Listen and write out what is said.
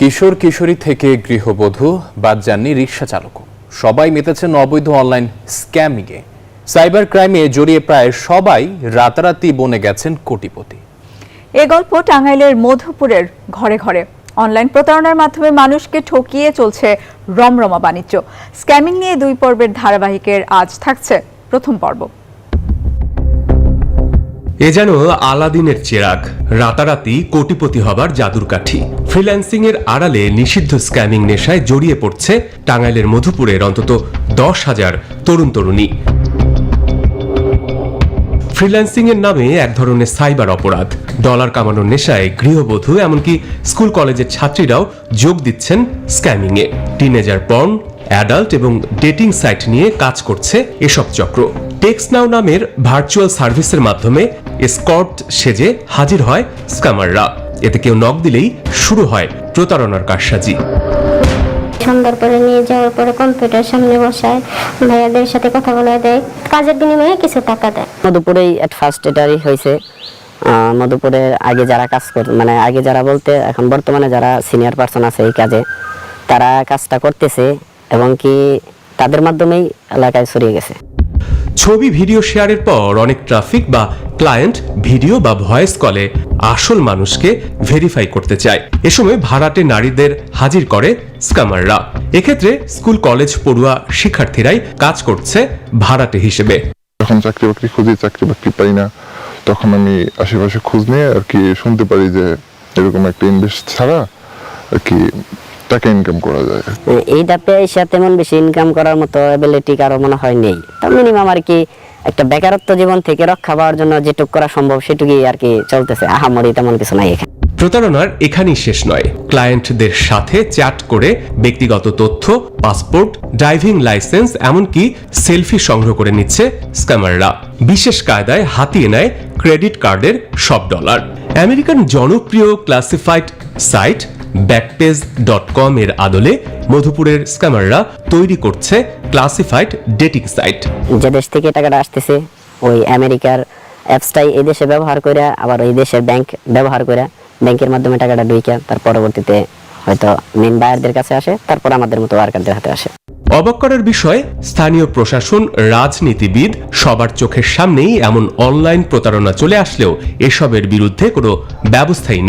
কিশোর কিশোরী থেকে গৃহবধূ, বাদ যাননি রিক্সা চালকও। সবাই মেতেছেন অবৈধ অনলাইন স্ক্যামিংয়ে। সাইবার ক্রাইমে জড়িয়ে প্রায় সবাই রাতারাতি বনে গেছেন কোটিপতি। এ গল্প টাঙ্গাইলের মধুপুরের ঘরে ঘরে। অনলাইন প্রতারণার মাধ্যমে মানুষকে ঠকিয়ে চলছে রমরমা বাণিজ্য। স্ক্যামিং নিয়ে দুই পর্বের ধারাবাহিকের আজ থাকছে প্রথম পর্ব। এ যেন আলাদিনের চেরাগ, রাতারাতি কোটিপতি হবার জাদুর কাঠি ফ্রিল্যান্সিং এর আড়ালে নিষিদ্ধ স্ক্যামিং নেশায় জড়িয়ে পড়ছে টাঙ্গাইলের মধুপুরের অন্তত দশ হাজার তরুণ তরুণী। ফ্রিল্যান্সিং এর নামে এক ধরনের সাইবার অপরাধ। ডলার কামানোর নেশায় গৃহবধূ, এমনকি স্কুল কলেজের ছাত্রীরাও যোগ দিচ্ছেন স্ক্যামিং এ টিনেজার পর্ন অ্যাডাল্ট এবং ডেটিং সাইট নিয়ে কাজ করছে এসব চক্র। টেক্স নাও নামের ভার্চুয়াল সার্ভিসের মাধ্যমে স্কর্ট সেজে হাজির হয় স্ক্যামাররা। এতে কেউ নক দিলেই শুরু হয় প্রতারণার কারসাজি। সুন্দর করে নিয়ে যাওয়ার পরে কম্পিউটার সামনে বসায় ভাইয়াদের সাথে কথা বলা দেয় কাজের বিনিময়ে কিছু টাকা দেয়। মধুপুরেই এট ফার্স্ট এটারই হয়েছে। আহ, মধুপুরে আগে যারা কাজ কর মানে আগে যারা বলতে এখন বর্তমানে যারা সিনিয়র পার্সন আছে এই কাজে তারা কাজটা করতেছে। এবং কি তাদের মাধ্যমেই এলাকায় ছড়িয়ে গেছে। ছবি ভিডিও শেয়ারের পর অনেক ট্রাফিক বা ক্লায়েন্ট ভিডিও বা ভয়েস কলে আসল মানুষকে ভেরিফাই করতে চায়। এ সময় ভাড়াটে নারীদের হাজির করে স্ক্যামাররা এক্ষেত্রে স্কুল কলেজ পড়ুয়া শিক্ষার্থীরাই কাজ করছে ভাড়াটে হিসেবে। যখন চাকরি বাকরি খুঁজি চাকরি বাকরি পাই না তখন আমি আশেপাশে খোঁজ নিয়ে আর কি শুনতে পারি যে এরকম একটা ইনভেস্ট ছাড়া আর কি টাকা ইনকাম করা যায়? তেমন বেশি ইনকাম করার মতো অ্যাবিলিটি কারও মনে হয় নেই। তা মিনিমাম আর কি একটা বেকারত্ব জীবন থেকে রক্ষা পাওয়ার জন্য যেটুক করা সম্ভব সেটুকুই আর কি চলতেছে। আহামরি তেমন কিছু নাই এখানে। প্রতারণার এখানেই শেষ নয়। ক্লায়েন্টদের সাথে চ্যাট করে ব্যক্তিগত তথ্য পাসপোর্ট ড্রাইভিং লাইসেন্স এমনকি সেলফি সংগ্রহ করে নিচ্ছে স্ক্যামাররা। বিশেষ কায়দায় হাতিয়ে নেয় ক্রেডিট কার্ডের সব ডলার। আমেরিকান জনপ্রিয় classified site Backpage dot com এর আদলে মধুপুরের স্ক্যামাররা তৈরি করছে ক্লাসিফাইড ডেটিং সাইট যে দেশ থেকে টাকাটা আসতেছে ওই আমেরিকার অ্যাপসটাই এই দেশে ব্যবহার করে আবার ওই দেশের ব্যাংক ব্যবহার করে ব্যাংকের মাধ্যমে টাকাটা ঢুইকে তার পরবর্তীতে হয়তো মেন বায়ারদের কাছে আসে তারপর আমাদের মতো ওয়ার্কারদের হাতে আসে। অবাক করার বিষয় স্থানীয় প্রশাসন রাজনীতিবিদ সবার চোখের সামনেই এমন অনলাইন প্রতারণা চলে আসলেও এসবের বিরুদ্ধে কোনো ব্যবস্থাই নেই।